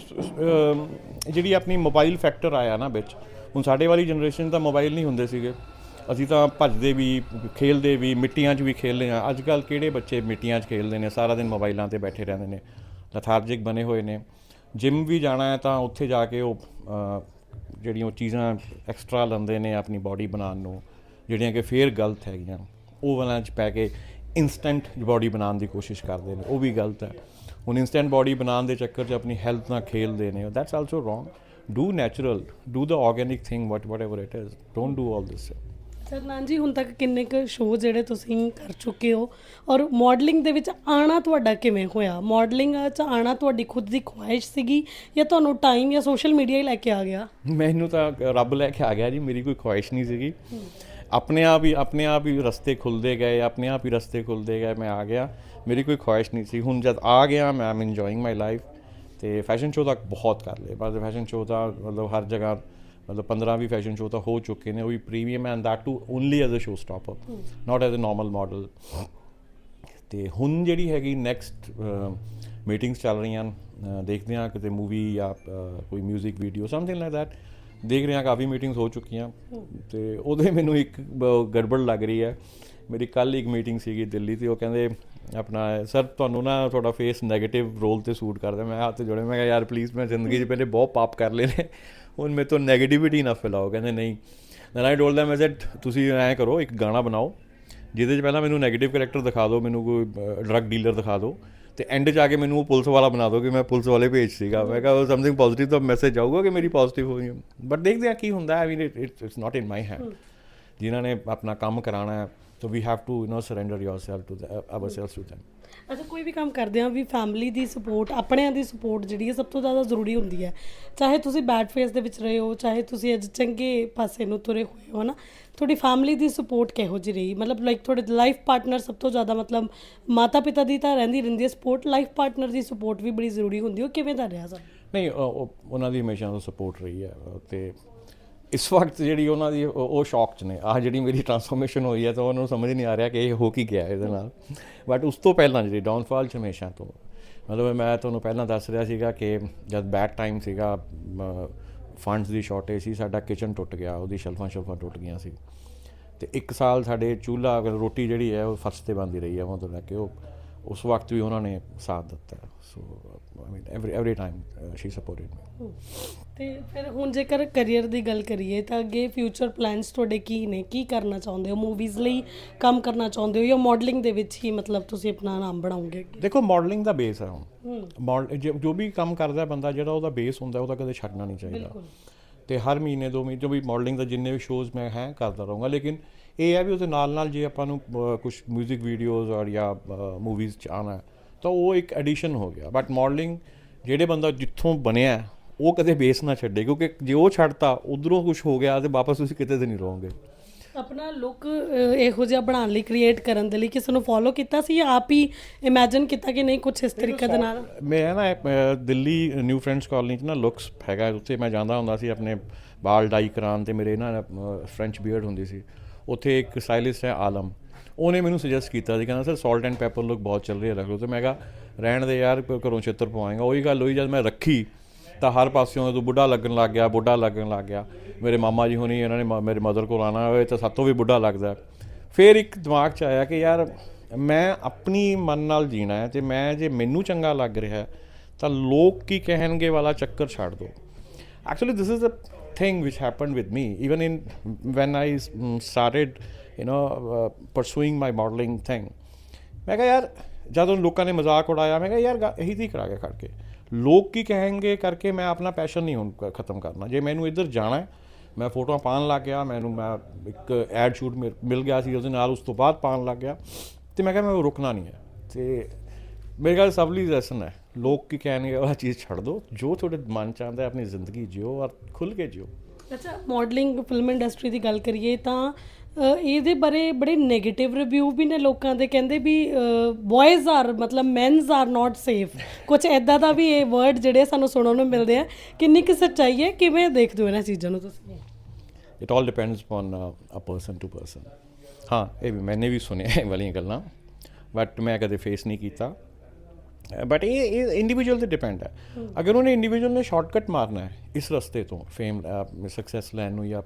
ਜਿਹੜੀ ਆਪਣੀ ਮੋਬਾਈਲ ਫੈਕਟਰ ਆਇਆ ਨਾ ਵਿੱਚ ਹੁਣ ਸਾਡੇ ਵਾਲੀ ਜਨਰੇਸ਼ਨ ਤਾਂ ਮੋਬਾਈਲ ਨਹੀਂ ਹੁੰਦੇ ਸੀਗੇ। ਅਸੀਂ ਤਾਂ ਭੱਜਦੇ ਵੀ ਖੇਲਦੇ ਵੀ ਮਿੱਟੀਆਂ 'ਚ ਵੀ ਖੇਲਦੇ ਆ ਅੱਜ ਕੱਲ ਕਿਹੜੇ ਬੱਚੇ ਮਿੱਟੀਆਂ 'ਚ ਖੇਲਦੇ ਨੇ? ਸਾਰਾ ਦਿਨ ਮੋਬਾਈਲਾਂ ਤੇ ਬੈਠੇ ਰਹਿੰਦੇ ਨੇ। ਲਥਾਰਜਿਕ ਬਣੇ ਹੋਏ ਨੇ। ਜਿਮ ਵੀ ਜਾਣਾ ਹੈ ਤਾਂ ਉੱਥੇ ਜਾ ਕੇ ਉਹ ਅ, ਜਿਹੜੀਆਂ ਉਹ ਚੀਜ਼ਾਂ ਐਕਸਟਰਾ ਲੈਂਦੇ ਨੇ ਆਪਣੀ ਬਾਡੀ ਬਣਾਉਣ ਨੂੰ, ਜਿਹੜੀਆਂ ਕਿ ਫੇਰ ਗਲਤ ਹੈਗੀਆਂ। ਉਹ ਵਾਲਾਂ 'ਚ ਪੈ ਕੇ ਇਨਸਟੈਂਟ ਬਾਡੀ ਬਣਾਉਣ ਦੀ ਕੋਸ਼ਿਸ਼ ਕਰਦੇ ਨੇ, ਉਹ ਵੀ ਗਲਤ ਹੈ। ਹੁਣ ਇਨਸਟੈਂਟ ਬਾਡੀ ਬਣਾਉਣ ਦੇ ਚੱਕਰ 'ਚ ਆਪਣੀ ਹੈਲਥ ਨਾਲ ਖੇਲਦੇ ਨੇ that's also wrong do natural do the organic thing what whatever it is don't do all this ਸਰਨਾਨ ਜੀ, ਹੁਣ ਤੱਕ ਕਿੰਨੇ ਕੁ ਸ਼ੋਅ ਜਿਹੜੇ ਤੁਸੀਂ ਕਰ ਚੁੱਕੇ ਹੋ? ਔਰ ਮਾਡਲਿੰਗ ਦੇ ਵਿੱਚ ਆਣਾ ਤੁਹਾਡਾ ਕਿਵੇਂ ਹੋਇਆ? ਮਾਡਲਿੰਗ 'ਚ ਆਣਾ ਤੁਹਾਡੀ ਖੁਦ ਦੀ ਖੁਆਇਸ਼ ਸੀਗੀ ਜਾਂ ਤੁਹਾਨੂੰ ਟਾਈਮ ਜਾਂ ਸੋਸ਼ਲ ਮੀਡੀਆ ਹੀ ਲੈ ਕੇ ਆ ਗਿਆ? ਮੈਨੂੰ ਤਾਂ ਰੱਬ ਲੈ ਕੇ ਆ ਗਿਆ ਜੀ, ਮੇਰੀ ਕੋਈ ਖੁਆਇਸ਼ ਨਹੀਂ ਸੀਗੀ। ਆਪਣੇ ਆਪ ਹੀ, ਆਪਣੇ ਆਪ ਹੀ ਰਸਤੇ ਖੁੱਲਦੇ ਗਏ, ਆਪਣੇ ਆਪ ਹੀ ਰਸਤੇ ਖੁੱਲਦੇ ਗਏ, ਮੈਂ ਆ ਗਿਆ। ਮੇਰੀ ਕੋਈ ਖੁਆਇਸ਼ ਨਹੀਂ ਸੀ। ਹੁਣ ਜਦ ਆ ਗਿਆ, ਮੈਂ ਆਮ ਇੰਜੋਇੰਗ ਮਾਈ ਲਾਈਫ ਤੇ ਫੈਸ਼ਨ ਸ਼ੋਅ ਤੱਕ ਬਹੁਤ ਕਰ ਲਏ। ਬਸ ਫੈਸ਼ਨ ਸ਼ੋਅ ਦਾ ਮਤਲਬ ਹਰ ਜਗ੍ਹਾ ਮਤਲਬ 15 ਵੀ ਫੈਸ਼ਨ ਸ਼ੋਅ ਤਾਂ ਹੋ ਚੁੱਕੇ ਨੇ, ਉਹ ਵੀ premium and that too only as a show stopper not as a normal model ਤੇ ਹੁਣ ਜਿਹੜੀ ਹੈਗੀ ਨੈਕਸਟ ਮੀਟਿੰਗਸ ਚੱਲ ਰਹੀਆਂ ਦੇਖਦੇ ਹਾਂ ਕਿਤੇ ਮੂਵੀ ਜਾਂ ਕੋਈ 뮤직 ਵੀਡੀਓ ਸਮਥਿੰਗ ਲਾਈਕ ਦੈਟ ਦੇਖ ਰਹੇ ਹਾਂ, ਕਾਫੀ ਮੀਟਿੰਗਸ ਹੋ ਚੁੱਕੀਆਂ। ਤੇ ਉਹਦੇ ਮੈਨੂੰ ਇੱਕ ਗੜਬੜ ਲੱਗ ਰਹੀ ਹੈ। ਮੇਰੀ ਕੱਲ ਇੱਕ ਮੀਟਿੰਗ ਸੀਗੀ ਦਿੱਲੀ ਤੇ, ਉਹ ਕਹਿੰਦੇ ਆਪਣਾ ਸਰ ਤੁਹਾਨੂੰ ਨਾ ਤੁਹਾਡਾ ਫੇਸ 네ਗੇਟਿਵ ਰੋਲ ਤੇ ਸੂਟ ਕਰਦਾ ਮੈਂ ਹੱਥ ਜੋੜੇ ਮੈਂ ਕਿਹਾ, ਯਾਰ ਪਲੀਜ਼ ਮੈਂ ਜ਼ਿੰਦਗੀ 'ਚ ਪਹਿਲੇ ਬਹੁਤ ਪਾਪ ਕਰ ਲਏ ਨੇ। ਹੁਣ ਮੇਰੇ ਤੋਂ 네ਗੇਟਿਵਿਟੀ ਨਾ ਫੈਲਾਓ। ਕਹਿੰਦੇ ਨਹੀਂ। Then I told them said ਤੁਸੀਂ ਐਂ ਕਰੋ ਇੱਕ ਗਾਣਾ ਬਣਾਓ ਜਿਹਦੇ 'ਚ ਪਹਿਲਾਂ ਮੈਨੂੰ 네ਗੇਟਿਵ ਕੈਰੈਕਟਰ ਦਿਖਾ ਦਿਓ ਮੈਨੂੰ ਕੋਈ ਡਰੱਗ ਡੀਲਰ ਦਿਖਾ ਦਿਓ ਤੇ ਐਂਡ 'ਚ ਆ ਕੇ ਮੈਨੂੰ ਉਹ ਪੁਲਿਸ ਵਾਲਾ ਬਣਾ ਦਿਓ ਕਿ ਮੈਂ ਪੁਲਿਸ ਵਾਲੇ ਪੇਜ ਸੀਗਾ। ਮੈਂ ਕਿਹਾ ਉਹ ਸਮਥਿੰਗ ਪੋਜ਼ਿਟਿਵ ਤਾਂ ਮੈਸੇਜ ਆਊਗਾ ਕਿ ਮੇਰੀ ਪੋਜ਼ਿਟਿਵ ਹੋਈ ਬਟ ਦੇਖਦੇ ਆ ਕੀ ਹੁੰਦਾ। ਆਈ ਮੀਨ it's not in my hand ਜਿਨ੍ਹਾਂ ਨੇ ਆਪਣਾ ਕੰਮ ਕਰਾਉਣਾ ਹੈ so we have to you know surrender yourself to ourself to them. ਅੱਛਾ ਕੋਈ ਵੀ ਕੰਮ ਕਰਦੇ ਆ ਵੀ ਫੈਮਿਲੀ ਦੀ ਸਪੋਰਟ ਆਪਣਿਆਂ ਦੀ ਸਪੋਰਟ ਜਿਹੜੀ ਹੈ ਸਭ ਤੋਂ ਜ਼ਿਆਦਾ ਜ਼ਰੂਰੀ ਹੁੰਦੀ ਹੈ। ਚਾਹੇ ਤੁਸੀਂ ਬੈਡ ਫੇਸ ਦੇ ਵਿੱਚ ਰਹੇ ਹੋ ਚਾਹੇ ਤੁਸੀਂ ਅੱਜ ਚੰਗੇ ਪਾਸੇ ਨੂੰ ਤੁਰੇ ਹੋਏ ਹੋ ਨਾ ਤੁਹਾਡੀ ਫੈਮਿਲੀ ਦੀ ਸਪੋਰਟ ਕਿਹੋ ਜਿਹੀ ਰਹੀ? ਮਤਲਬ ਲਾਈਕ ਤੁਹਾਡੇ ਲਾਈਫ ਪਾਰਟਨਰ ਸਭ ਤੋਂ ਜ਼ਿਆਦਾ ਮਤਲਬ ਮਾਤਾ ਪਿਤਾ ਦੀ ਤਾਂ ਰਹਿੰਦੀ ਰਹਿੰਦੀ ਹੈ ਸਪੋਰਟ ਲਾਈਫ ਪਾਰਟਨਰ ਦੀ ਸਪੋਰਟ ਵੀ ਬੜੀ ਜ਼ਰੂਰੀ ਹੁੰਦੀ ਹੈ। ਕਿਵੇਂ ਦਾ ਰਿਹਾ ਸਭ ਨਹੀਂ ਉਹ- ਉਹ- ਉਹਨਾਂ ਦੀ ਹਮੇਸ਼ਾ ਤੋਂ ਸਪੋਰਟ ਰਹੀ ਹੈ ਤੇ ਇਸ ਵਕਤ ਜਿਹੜੀ ਉਹਨਾਂ ਦੀ ਉਹ ਸ਼ੌਕ ਚ ਨੇ। ਆ ਜਿਹੜੀ ਮੇਰੀ ਟਰਾਂਸਫਰਮੇਸ਼ਨ ਹੋਈ ਹੈ ਤਾਂ ਉਹਨਾਂ ਨੂੰ ਸਮਝ ਨਹੀਂ ਆ ਰਿਹਾ ਕਿ ਇਹ ਹੋ ਕੀ ਗਿਆ ਇਹਦੇ ਨਾਲ। ਬਟ ਉਸ ਤੋਂ ਪਹਿਲਾਂ ਜਿਹੜੀ ਡਾਊਨਫਾਲ ਚ ਹਮੇਸ਼ਾ ਤੋਂ, ਮਤਲਬ ਮੈਂ ਤੁਹਾਨੂੰ ਪਹਿਲਾਂ ਦੱਸ ਰਿਹਾ ਸੀਗਾ ਕਿ ਜਦ ਬੈਡ ਟਾਈਮ ਸੀਗਾ ਫੰਡਸ ਦੀ ਸ਼ਾਰਟੇਜ ਸੀ, ਸਾਡਾ ਕਿਚਨ ਟੁੱਟ ਗਿਆ, ਉਹਦੀ ਸ਼ੈਲਫਾਂ ਸ਼ੈਲਫਾਂ ਟੁੱਟ ਗਈਆਂ ਸੀ। ਤੇ ਇੱਕ ਸਾਲ ਸਾਡੇ ਚੂਲਾ ਅਗਰ ਰੋਟੀ ਜਿਹੜੀ ਹੈ ਉਹ ਫਰਸ਼ ਤੇ ਬੰਦੀ ਰਹੀ ਹੈ ਉਦੋਂ ਲੈ ਕੇ ਉਹ ਉਸ ਵਕਤ ਵੀ ਉਹਨਾਂ ਨੇ ਸਾਥ ਦਿੱਤਾ so I mean every every time she supported me ਤੇ ਫਿਰ ਹੁਣ ਜੇਕਰ ਕੈਰੀਅਰ ਦੀ ਗੱਲ ਕਰੀਏ ਤਾਂ ਅੱਗੇ ਫਿਊਚਰ ਪਲਾਨਸ ਤੁਹਾਡੇ ਕੀ ਨੇ? ਕੀ ਕਰਨਾ ਚਾਹੁੰਦੇ ਹੋ? ਮੂਵੀਜ਼ ਲਈ ਕੰਮ ਕਰਨਾ ਚਾਹੁੰਦੇ ਹੋ ਜਾਂ ਮਾਡਲਿੰਗ ਦੇ ਵਿੱਚ ਹੀ ਮਤਲਬ ਤੁਸੀਂ ਆਪਣਾ ਨਾਮ ਬਣਾਉਂਗੇ? ਦੇਖੋ ਮਾਡਲਿੰਗ ਦਾ ਬੇਸ ਹੈ ਹੁਣ। ਜੋ ਵੀ ਕੰਮ ਕਰਦਾ ਬੰਦਾ ਜਿਹੜਾ ਉਹਦਾ ਬੇਸ ਹੁੰਦਾ ਉਹਦਾ ਕਦੇ ਛੱਡਣਾ ਨਹੀਂ ਚਾਹੀਦਾ। ਬਿਲਕੁਲ। ਤੇ ਹਰ ਮਹੀਨੇ ਦੋ ਮਹੀਨੇ ਜੋ ਵੀ ਮਾਡਲਿੰਗ ਦਾ ਜਿੰਨੇ ਵੀ ਸ਼ੋਜ਼ ਮੈਂ ਹੈ ਕਰਦਾ ਰਹੂੰਗਾ ਲੇਕਿਨ ਇਹ ਹੈ ਵੀ ਉਹਦੇ ਨਾਲ ਨਾਲ ਜੇ ਆਪਾਂ ਨੂੰ ਕੁਝ 뮤직 ਵੀਡੀਓਜ਼ ਔਰ ਜਾਂ ਮੂਵੀਜ਼ ਚ ਆਉਣਾ ਹੈ, ਤਾਂ ਉਹ ਇੱਕ ਐਡੀਸ਼ਨ ਹੋ ਗਿਆ। ਬਟ ਮਾਡਲਿੰਗ ਜਿਹੜੇ ਬੰਦਾ ਜਿੱਥੋਂ ਬਣਿਆ ਉਹ ਕਦੇ ਬੇਸ ਨਾ ਛੱਡੇ ਕਿਉਂਕਿ ਜੇ ਉਹ ਛੱਡਤਾ ਉਧਰੋਂ ਕੁਝ ਹੋ ਗਿਆ ਤੇ ਵਾਪਸ ਤੁਸੀਂ ਕਿਤੇ ਤੇ ਨਹੀਂ ਰਹੋਗੇ। ਆਪਣਾ ਲੁੱਕ ਇਹੋ ਜਿਹਾ ਬਣਾਉਣ ਲਈ ਕ੍ਰੀਏਟ ਕਰਨ ਦੇ ਲਈ ਕਿਸੇ ਨੂੰ ਫੋਲੋ ਕੀਤਾ ਸੀ ਜਾਂ ਆਪ ਹੀ ਇਮੇਜਿਨ ਕੀਤਾ ਕਿ ਨਹੀਂ ਕੁਝ ਇਸ ਤਰੀਕੇ ਦੇ ਨਾਲ? ਮੈਂ ਨਾ ਦਿੱਲੀ ਨਿਊ ਫਰੈਂਡਸ ਕਾਲਨੀ ਚ ਨਾ ਲੁਕਸ ਹੈਗਾ ਉੱਥੇ ਮੈਂ ਜਾਂਦਾ ਹੁੰਦਾ ਸੀ ਆਪਣੇ ਵਾਲ ਡਾਈ ਕਰਾਉਣ ਤੇ ਮੇਰੇ ਨਾ ਫ੍ਰੈਂਚ ਬੀਅਰਡ ਹੁੰਦੀ ਸੀ। ਉੱਥੇ ਇੱਕ ਸਟਾਈਲਿਸਟ ਹੈ ਆਲਮ। ਉਹਨੇ ਮੈਨੂੰ ਸੁਜੈਸਟ ਕੀਤਾ ਸੀ, ਕਹਿੰਦਾ, sir salt and pepper look ਬਹੁਤ ਚੱਲ ਰਹੀ ਹੈ, ਰੱਖ ਲਓ। ਤੇ ਮੈਂ ਕਿਹਾ, ਰਹਿਣ ਦੇ ਯਾਰ ਘਰੋਂ ਛਿੱਤਰ ਪਵਾਏਗਾ। ਉਹੀ ਗੱਲ ਹੋਈ, ਜਦ ਮੈਂ ਰੱਖੀ, ਤਾਂ ਹਰ ਪਾਸਿਓਂ ਤੋਂ ਬੁੱਢਾ ਲੱਗਣ ਲੱਗ ਗਿਆ, ਬੁੱਢਾ ਲੱਗਣ ਲੱਗ ਗਿਆ। ਮੇਰੇ ਮਾਮਾ ਜੀ ਹੋਣੀ ਇਹਨਾਂ ਨੇ ਮੇਰੇ ਮਦਰ ਕੋਲ ਆਣਾ ਹੋਏ ਤਾਂ ਸਾਤੋਂ ਵੀ ਬੁੱਢਾ ਲੱਗਦਾ। ਫਿਰ ਇੱਕ ਦਿਮਾਗ 'ਚ ਆਇਆ ਕਿ ਯਾਰ, ਮੈਂ ਆਪਣੀ ਮਨ ਨਾਲ ਜੀਣਾ ਹੈ ਤੇ ਮੈਂ ਜੇ ਮੈਨੂੰ ਚੰਗਾ ਲੱਗ ਰਿਹਾ ਤਾਂ ਲੋਕ ਕੀ ਕਹਿਣਗੇ ਵਾਲਾ ਚੱਕਰ ਛੱਡ ਦਿਓ। Actually, this is a thing which happened with me. Even in when i mm, started you know uh, pursuing my modeling thing ਮੈਂ ਕਿਹਾ ਯਾਰ ਜਦੋਂ ਲੋਕਾਂ ਨੇ ਮਜ਼ਾਕ ਉਡਾਇਆ ਮੈਂ ਕਿਹਾ ਯਾਰ ਇਹੀ ਦੀ ਕਰਾ ਕੇ ਕਰਕੇ ਲੋਕ ਕੀ ਕਹਿਣਗੇ ਕਰਕੇ ਮੈਂ ਆਪਣਾ ਪੈਸ਼ਨ ਨਹੀਂ ਹੁਣ ਖਤਮ ਕਰਨਾ। ਜੇ ਮੈਨੂੰ ਇੱਧਰ ਜਾਣਾ ਹੈ ਮੈਂ ਫੋਟੋਆਂ ਪਾਉਣ ਲੱਗ ਗਿਆ ਮੈਨੂੰ ਮੈਂ ਇੱਕ ਐਡ ਸ਼ੂਟ ਮਿਲ ਗਿਆ ਸੀ ਉਹਦੇ ਨਾਲ ਉਸ ਤੋਂ ਬਾਅਦ ਪਾਉਣ ਲੱਗ ਗਿਆ। ਤੇ ਮੈਂ ਕਿਹਾ ਮੈਂ ਰੁਕਣਾ ਨਹੀਂ ਹੈ। ਤੇ ਮੇਰੇ ਖਿਆਲ ਸਭ ਲਈ ਲੈਸਨ ਹੈ। ਲੋਕ ਕੀ ਕਹਿਣਗੇ ਉਹ ਚੀਜ਼ ਛੱਡ ਦਿਓ ਜੋ ਤੁਹਾਡੇ ਮਨ ਚ ਆਉਂਦਾ ਆਪਣੀ ਜ਼ਿੰਦਗੀ ਜਿਓ ਔਰ ਖੁੱਲ ਕੇ ਜਿਓ। ਅੱਛਾ ਮਾਡਲਿੰਗ ਫਿਲਮ ਇੰਡਸਟਰੀ ਦੀ ਗੱਲ ਕਰੀਏ ਤਾਂ ਇਹਦੇ ਬਾਰੇ ਬੜੇ ਨੈਗੇਟਿਵ ਰਿਵਿਊ ਵੀ ਨੇ ਲੋਕਾਂ ਦੇ ਕਹਿੰਦੇ ਵੀ ਬॉयਜ਼ ਆਰ ਮਤਲਬ ਮੈਨਸ ਆਰ ਨਾਟ ਸੇਫ ਕੁਝ ਐਦਾਂ ਦਾ ਵੀ ਇਹ ਵਰਡ ਜਿਹੜੇ ਸਾਨੂੰ ਸੁਣਨ ਨੂੰ ਮਿਲਦੇ ਆ। ਕਿੰਨੀ ਕਿ ਸੱਚਾਈ ਹੈ ਕਿਵੇਂ ਦੇਖਦੇ ਹੋ ਇਹਨਾਂ ਚੀਜ਼ਾਂ ਨੂੰ ਤੁਸੀਂ? It all depends on a person to person ਹਾਂ ਇਹ ਵੀ ਮੈਨੇ ਵੀ ਸੁਣਿਆ ਇਹ ਵਾਲੀਆਂ ਗੱਲਾਂ ਬਟ ਮੈਂ ਕਦੇ ਫੇਸ ਨਹੀਂ ਕੀਤਾ। ਬਟ ਇਹ ਇਹ ਇੰਡੀਵਿਜੂਅਲ ਤੇ ਡਿਪੈਂਡ ਹੈ ਅਗਰ ਉਹਨੇ ਇੰਡੀਵਿਜੂਅਲ ਨੇ ਸ਼ਾਰਟਕਟ ਮਾਰਨਾ ਹੈ ਇਸ ਰਸਤੇ ਤੋਂ ਫੇਮ ਸਕਸੈਸ ਲੈਣ ਨੂੰ ਜਾਂ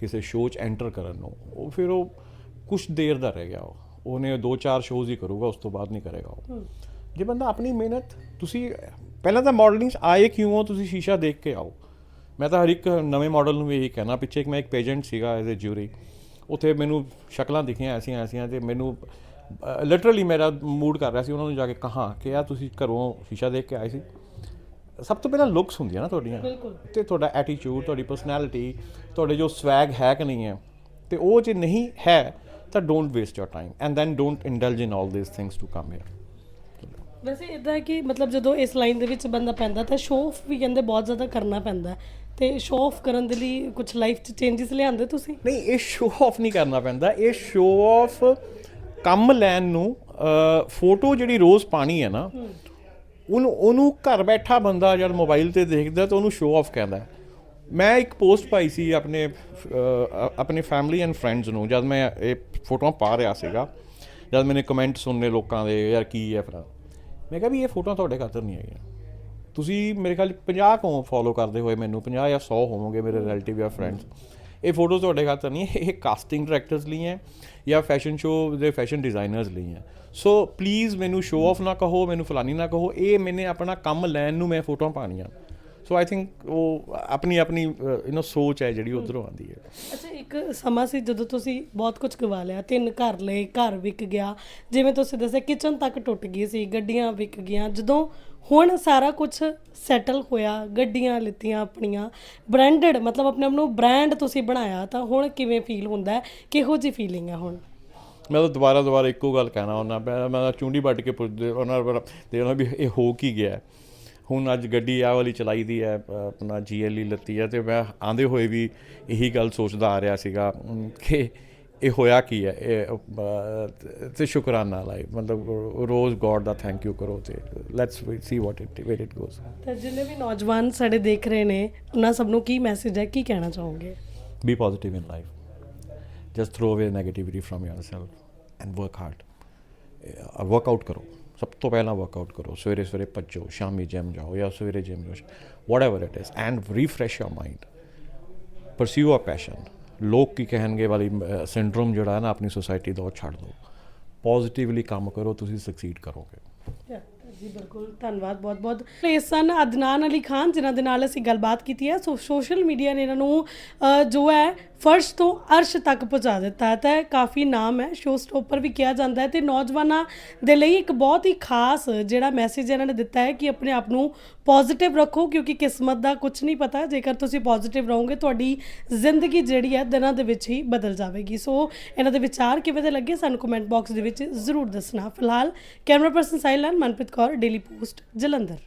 ਕਿਸੇ ਸ਼ੋਅ 'ਚ ਐਂਟਰ ਕਰਨ ਨੂੰ ਉਹ ਫਿਰ ਉਹ ਕੁਝ ਦੇਰ ਦਾ ਰਹਿ ਗਿਆ ਉਹ ਉਹਨੇ ਦੋ ਚਾਰ ਸ਼ੋਅਜ਼ ਹੀ ਕਰੂਗਾ ਉਸ ਤੋਂ ਬਾਅਦ ਨਹੀਂ ਕਰੇਗਾ ਉਹ ਜੇ ਬੰਦਾ ਆਪਣੀ ਮਿਹਨਤ ਤੁਸੀਂ ਪਹਿਲਾਂ ਤਾਂ ਮਾਡਲਿੰਗ ਆਏ ਕਿਉਂ ਹੋ ਤੁਸੀਂ ਸ਼ੀਸ਼ਾ ਦੇਖ ਕੇ ਆਓ ਮੈਂ ਤਾਂ ਹਰ ਇੱਕ ਨਵੇਂ ਮਾਡਲ ਨੂੰ ਇਹੀ ਕਹਿਣਾ ਪਿੱਛੇ ਇੱਕ ਮੈਂ ਇੱਕ ਪੇਜੈਂਟ ਸੀਗਾ ਐਜ਼ ਅ ਜਿਊਰੀ ਉੱਥੇ ਮੈਨੂੰ ਸ਼ਕਲਾਂ ਦਿਖੀਆਂ ਐਸੀਆਂ ਐਸੀਆਂ ਤੇ ਮੈਨੂੰ ਲਿਟਰਲੀ ਮੇਰਾ ਮੂਡ ਕਰ ਰਿਹਾ ਸੀ ਉਹਨਾਂ ਨੂੰ ਜਾ ਕੇ ਕਹਾਂ ਕਿ ਆ ਤੁਸੀਂ ਘਰੋਂ ਸ਼ੀਸ਼ਾ ਦੇਖ ਕੇ ਆਏ ਸੀ। ਸਭ ਤੋਂ ਪਹਿਲਾਂ ਲੁੱਕਸ ਹੁੰਦੀਆਂ ਨਾ ਤੁਹਾਡੀਆਂ। ਤੇ ਤੁਹਾਡਾ ਐਟੀਟਿਊਡ ਤੁਹਾਡੀ ਪਰਸਨੈਲਿਟੀ ਤੁਹਾਡੇ ਜੋ ਸਵੈਗ ਹੈ ਕਿ ਨਹੀਂ ਹੈ ਤੇ ਉਹ ਜੇ ਨਹੀਂ ਹੈ ਤਾਂ don't waste your time and then don't indulge in all these things to come here ਵੈਸੇ ਇਦਾਂ ਕਿ ਮਤਲਬ ਜਦੋਂ ਇਸ ਲਾਈਨ ਦੇ ਵਿੱਚ ਬੰਦਾ ਪੈਂਦਾ ਤਾਂ ਸ਼ੋਅ ਆਫ ਵੀ ਕਹਿੰਦੇ ਬਹੁਤ ਜ਼ਿਆਦਾ ਕਰਨਾ ਪੈਂਦਾ। ਤੇ ਸ਼ੋਅ ਆਫ ਕਰਨ ਦੇ ਲਈ ਕੁਝ ਲਾਈਫ 'ਚ ਚੇਂਜਸ ਲਿਆਂਦੇ ਤੁਸੀਂ? ਨਹੀਂ ਇਹ ਸ਼ੋਅ ਆਫ ਨਹੀਂ ਕਰਨਾ ਪੈਂਦਾ। ਇਹ ਸ਼ੋਅ ਆਫ ਕੰਮ ਲੈਣ ਨੂੰ ਫੋਟੋ ਜਿਹੜੀ ਰੋਜ਼ ਪਾਣੀ ਹੈ ਨਾ, ਉਹਨੂੰ ਉਹਨੂੰ ਘਰ ਬੈਠਾ ਬੰਦਾ ਜਦ ਮੋਬਾਈਲ ਤੇ ਦੇਖਦਾ ਤਾਂ ਉਹਨੂੰ ਸ਼ੋਅ ਆਫ ਕਹਿੰਦਾ ਮੈਂ ਇੱਕ ਪੋਸਟ ਪਾਈ ਸੀ ਆਪਣੇ ਆਪਣੇ ਫੈਮਿਲੀ ਐਂਡ ਫਰੈਂਡਸ ਨੂੰ, ਜਦ ਮੈਂ ਇਹ ਫੋਟੋਆਂ ਪਾ ਰਿਹਾ ਸੀਗਾ, ਜਦ ਮੈਨੇ ਕਮੈਂਟ ਸੁਣਨੇ ਲੋਕਾਂ ਦੇ, ਯਾਰ ਕੀ ਹੈ ਫਰਾਂ ਮੈਂ ਕਿਹਾ ਵੀ ਇਹ ਫੋਟੋਆਂ ਤੁਹਾਡੇ ਖਾਤਰ ਨਹੀਂ ਹੈਗੀਆਂ। ਤੁਸੀਂ ਮੇਰੇ ਖਿਆਲ 50 ਕੋ ਫੋਲੋ ਕਰਦੇ ਹੋਏ ਮੈਨੂੰ 50 ਜਾਂ 100 ਹੋਵੋਗੇ ਮੇਰੇ ਰਿਲੇਟਿਵ ਜਾਂ ਫਰੈਂਡਸ ਇਹ ਫੋਟੋਜ਼ ਤੁਹਾਡੇ ਖਾਤਰ ਨਹੀਂ ਹੈ ਇਹ ਕਾਸਟਿੰਗ ਡਾਇਰੈਕਟਰਸ ਲਈ ਹੈ ਜਾਂ ਫੈਸ਼ਨ ਸ਼ੋਅ ਦੇ ਫੈਸ਼ਨ ਡਿਜ਼ਾਈਨਰਸ ਲਈ ਹੈ। ਸੋ ਪਲੀਜ਼ ਮੈਨੂੰ ਸ਼ੋਅ ਆਫ ਨਾ ਕਹੋ ਮੈਨੂੰ ਫਲਾਨੀ ਨਾ ਕਹੋ ਇਹ ਮੈਨੇ ਆਪਣਾ ਕੰਮ ਲੈਣ ਨੂੰ ਮੈਂ ਫੋਟੋਆਂ ਪਾਣੀਆਂ ਸੋ ਆਈ ਥਿੰਕ ਉਹ ਆਪਣੀ ਆਪਣੀ ਯੂ نو ਸੋਚ ਹੈ ਜਿਹੜੀ ਉਧਰੋਂ ਆਉਂਦੀ ਹੈ। ਅੱਛਾ ਇੱਕ ਸਮਾਂ ਸੀ ਜਦੋਂ ਤੁਸੀਂ ਬਹੁਤ ਕੁਝ ਗਵਾ ਲਿਆ ਤਿੰਨ ਘਰ ਲਏ ਘਰ ਵਿਕ ਗਿਆ। ਜਿਵੇਂ ਤੁਸੀਂ ਦੱਸਿਆ ਕਿਚਨ ਤੱਕ ਟੁੱਟ ਗਈ ਸੀ ਗੱਡੀਆਂ ਵਿਕ ਗਈਆਂ। ਜਦੋਂ ਹੁਣ ਸਾਰਾ ਕੁਝ ਸੈਟਲ ਹੋਇਆ ਗੱਡੀਆਂ ਲਿੱਤੀਆਂ ਆਪਣੀਆਂ ਬ੍ਰਾਂਡਡ ਮਤਲਬ ਆਪਣੇ ਆਪ ਨੂੰ ਬ੍ਰਾਂਡ ਤੁਸੀਂ ਬਣਾਇਆ ਤਾਂ ਹੁਣ ਕਿਵੇਂ ਫੀਲ ਹੁੰਦਾ? ਹੈ ਕਿਹੋ ਜੀ ਫੀਲਿੰਗ ਹੈ ਹੁਣ? ਮੈਂ ਤਾਂ ਦੁਬਾਰਾ ਦੁਬਾਰਾ ਇੱਕੋ ਗੱਲ ਕਹਿਣਾ ਹੁੰਦਾ ਮੈਂ ਮੈਂ ਤਾਂ ਚੁੰਡੀ ਵੱਟ ਕੇ ਪੁੱਛਦੇ ਉਹਨਾਂ ਨੂੰ ਤੇ ਉਹਨਾਂ ਵੀ ਇਹ ਹੋ ਕੀ ਗਿਆ? ਹੁਣ ਅੱਜ ਗੱਡੀ ਆਹ ਵਾਲੀ ਚਲਾਈ ਦੀ ਹੈ ਅ, ਆਪਣਾ ਜੀਐਲਈ ਲੱਤੀ ਹੈ ਤੇ ਮੈਂ ਆਂਦੇ ਹੋਏ ਵੀ ਇਹੀ ਗੱਲ ਸੋਚਦਾ ਆ ਰਿਹਾ ਸੀਗਾ ਕਿ ਇਹ ਹੋਇਆ ਕੀ ਹੈ? ਇਹ ਅ, ਤੇ ਸ਼ੁਕਰਾਨਾ ਲਾਈ। ਮਤਲਬ ਰੋਜ਼ ਗੋਡ ਦਾ ਥੈਂਕ ਯੂ ਕਰੋ ਤੇ let's see what it where it goes ਤਾਂ ਜਿੰਨੇ ਵੀ ਨੌਜਵਾਨ ਸਾਡੇ ਦੇਖ ਰਹੇ ਨੇ ਉਹਨਾਂ ਸਭ ਨੂੰ ਕੀ ਮੈਸੇਜ ਹੈ? ਕੀ ਕਹਿਣਾ ਚਾਹੋਗੇ? Be positive in life. Just throw away negativity from yourself and work hard. Uh, workout ਕਰੋ। ਸਭ ਤੋਂ ਪਹਿਲਾਂ ਵਰਕਆਊਟ ਕਰੋ। ਸਵੇਰੇ ਸਵੇਰੇ ਭੱਜੋ ਸ਼ਾਮੀ ਜਿਮ ਜਾਓ ਜਾਂ ਸਵੇਰੇ ਜਿਮ ਜਾਓ। Whatever it is and refresh your mind. Pursue a passion. ਲੋਕ ਕੀ ਕਹਿਣਗੇ ਵਾਲੀ ਸਿੰਡਰੋਮ ਜਿਹੜਾ ਹੈ ਨਾ ਆਪਣੀ ਸੋਸਾਇਟੀ ਦਾ ਉਹ ਛੱਡ ਦਿਓ। ਪੋਜ਼ਿਟਿਵਲੀ ਕੰਮ ਕਰੋ, ਤੁਸੀਂ ਸਕਸੀਡ ਕਰੋਗੇ। ਜੀ ਬਿਲਕੁਲ, ਧੰਨਵਾਦ ਬਹੁਤ ਬਹੁਤ। ਇਹ ਸਨ ਅਦਨਾਨ ਅਲੀ ਖਾਨ, ਜਿਨ੍ਹਾਂ ਦੇ ਨਾਲ ਅਸੀਂ ਗੱਲਬਾਤ ਕੀਤੀ ਹੈ, ਸੋ ਸੋਸ਼ਲ ਮੀਡੀਆ ਨੇ ਇਹਨਾਂ ਨੂੰ ਜੋ ਹੈ, ਫਰਸ਼ ਤੋਂ ਅਰਸ਼ ਤੱਕ ਪਹੁੰਚਾ ਦਿੱਤਾ ਹੈ। ਤਾਂ ਕਾਫੀ ਨਾਮ ਹੈ ਸ਼ੋ ਸਟੋਪਰ ਵੀ ਕਿਹਾ ਜਾਂਦਾ ਹੈ। ਤੇ ਨੌਜਵਾਨਾਂ ਦੇ ਲਈ ਇੱਕ ਬਹੁਤ ਹੀ ਖਾਸ ਜਿਹੜਾ ਮੈਸੇਜ ਇਹਨਾਂ ਨੇ ਦਿੱਤਾ ਹੈ ਕਿ ਆਪਣੇ ਆਪ ਨੂੰ ਪੋਜ਼ਿਟਿਵ ਰੱਖੋ, ਕਿਉਂਕਿ ਕਿਸਮਤ ਦਾ ਕੁਝ ਨਹੀਂ ਪਤਾ। ਜੇਕਰ ਤੁਸੀਂ ਪੋਜ਼ਿਟਿਵ ਰਹੋਗੇ, ਤੁਹਾਡੀ ਜ਼ਿੰਦਗੀ ਜਿਹੜੀ ਹੈ ਦਿਨਾਂ ਦੇ ਵਿੱਚ ਹੀ ਬਦਲ ਜਾਵੇਗੀ। ਸੋ ਇਹਨਾਂ ਦੇ ਵਿਚਾਰ ਕਿਵੇਂ ਦੇ ਲੱਗੇ, ਸਾਨੂੰ ਕਮੈਂਟ ਬਾਕਸ ਦੇ ਵਿੱਚ ਜ਼ਰੂਰ ਦੱਸਣਾ। ਫਿਲਹਾਲ, ਕੈਮਰਾ ਪਰਸਨ ਸਾਈਲਨ ਮਨਪ੍ਰੀਤ ਕੌਰ ਡੇਲੀ ਪੋਸਟ ਜਲੰਧਰ।